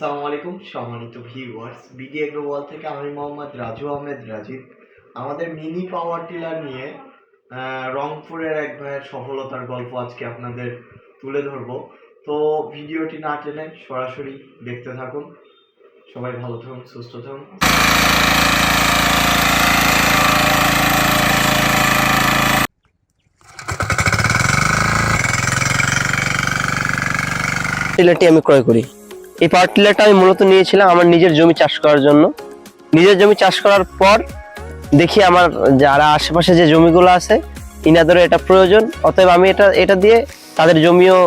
আসসালামু আলাইকুম, সম্মানিত ভিউয়ার্স বিডি এগ্রোওয়াল থেকে আমি মোহাম্মদ রাজু আহমেদ রাজীব। আমাদের মিনি পাওয়ার টিলার নিয়ে রংপুরের এক ভাইয়ের সফলতার গল্প আজকে আপনাদের তুলে ধরবো। তো ভিডিওটি না টেনে সরাসরি দেখতে থাকুন। সবাই ভালো থাকুন, সুস্থ থাকুন। টিলারটি আমি ক্রয় করি। এই পাওয়ার টিলারটা আমি মূলত নিয়েছিলাম আমার নিজের জমি চাষ করার জন্য। নিজের জমি চাষ করার পর দেখি আমার যারা আশেপাশে যে জমিগুলো আছে, ইনাদেরও এটা প্রয়োজন। অতএব আমি এটা এটা দিয়ে তাদের জমিও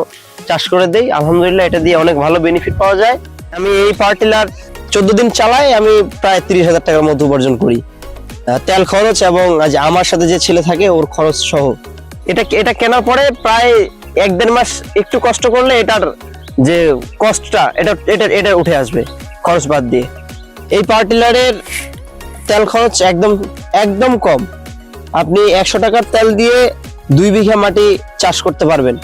চাষ করে দেই। আলহামদুলিল্লাহ এটা দিয়ে অনেক ভালো বেনিফিট পাওয়া যায়। আমি এই পাওয়ার টিলার চোদ্দ দিন চালাই, আমি প্রায় তিরিশ হাজার টাকার মতো উপার্জন করি। তেল খরচ এবং আমার সাথে যে ছেলে থাকে, ওর খরচ সহ। এটা এটা কেনার পরে প্রায় এক দেড় মাস একটু কষ্ট করলে এটার যে কষ্টটা, এটা এটা এটা উঠে আসবে খরচ বাদ দিয়ে। এই পাওয়ার টিলারের তেল খরচ একদম একদম কম। আপনি একশো টাকার তেল দিয়ে দুই বিঘা মাটি চাষ করতে পারবেন।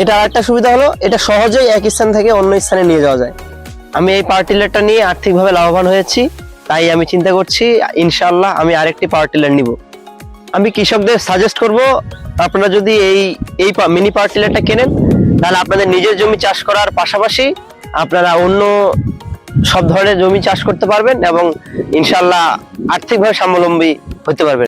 এটা আরেকটা সুবিধা হলো, এটা সহজেই এক স্থান থেকে অন্য স্থানে নিয়ে যাওয়া যায়। আমি এই পাওয়ার টিলারটা নিয়ে আর্থিকভাবে লাভবান হয়েছি, তাই আমি চিন্তা করছি, ইনশাআল্লাহ আমি আরেকটি পাওয়ার টিলার নিব। আমি কৃষকদের সাজেস্ট করব, আপনারা যদি এই এই মিনি পাওয়ার টিলারটা কেনেন, তাহলে আপনাদের নিজের জমি চাষ করার পাশাপাশি আপনারা অন্য সব ধরনের জমি চাষ করতে পারবেন এবং ইনশাল্লাহ আর্থিকভাবে স্বাবলম্বী হতে পারবেন।